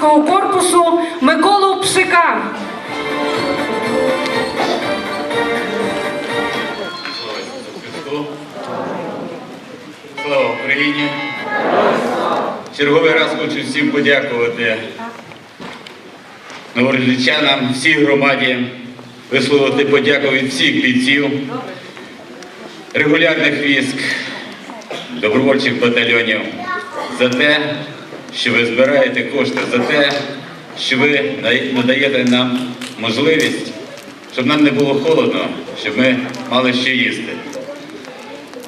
батальйону корпусу Миколу Пшика. Слава Україні! Черговий раз хочу всім подякувати новорожичанам, всій громаді, висловити подяку від всіх бійців, регулярних військ, добровольчих батальйонів за те, що ви збираєте кошти, за те, що ви надаєте нам можливість, щоб нам не було холодно, щоб ми мали що їсти.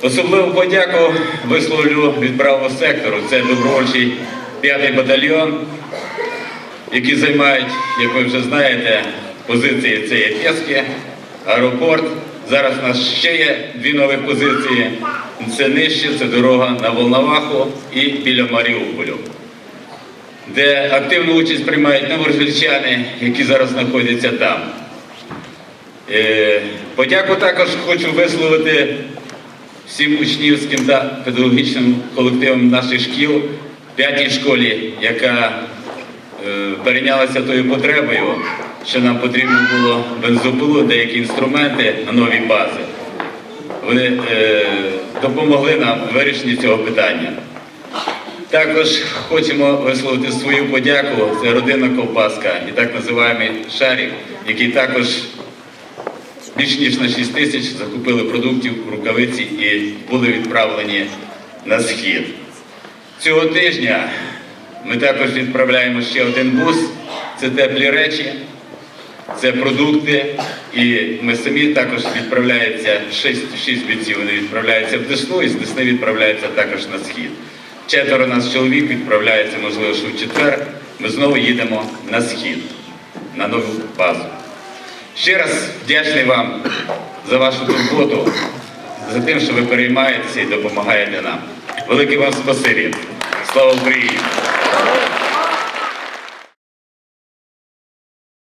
Особливу подяку висловлю від правого сектору. Це добровольчий п'ятий батальйон, які займають, як ви вже знаєте, позиції це є аеропорт. Зараз у нас ще є дві нові позиції. Це нижче, це дорога на Волноваху і біля Маріуполю, де активну участь приймають новорожильчани, які зараз знаходяться там. Е, Подяку також хочу висловити всім учнівським та педагогічним колективам наших шкіл, п'ятій школі, яка е, перейнялася тою потребою, що нам потрібно було бензопилу, деякі інструменти на нові бази. Вони е, допомогли нам в вирішенні цього питання. Також хочемо висловити свою подяку. Це родина Ковбаска і так називаємо Шарік, який також більш ніж на 6 тисяч закупили продуктів, рукавиці і були відправлені на схід. Цього тижня ми також відправляємо ще один бус. Це теплі речі, це продукти. І ми самі також відправляється 6, 6 бійців, вони відправляються в Десну і з Десни відправляються також на схід. Четверо нас чоловік відправляється, можливо, що в четвер. Ми знову їдемо на схід, на нову базу. Ще раз вдячний вам за вашу турботу, за тим, що ви переймаєтеся і допомагаєте нам. Велике вам спасибі. Слава Україні!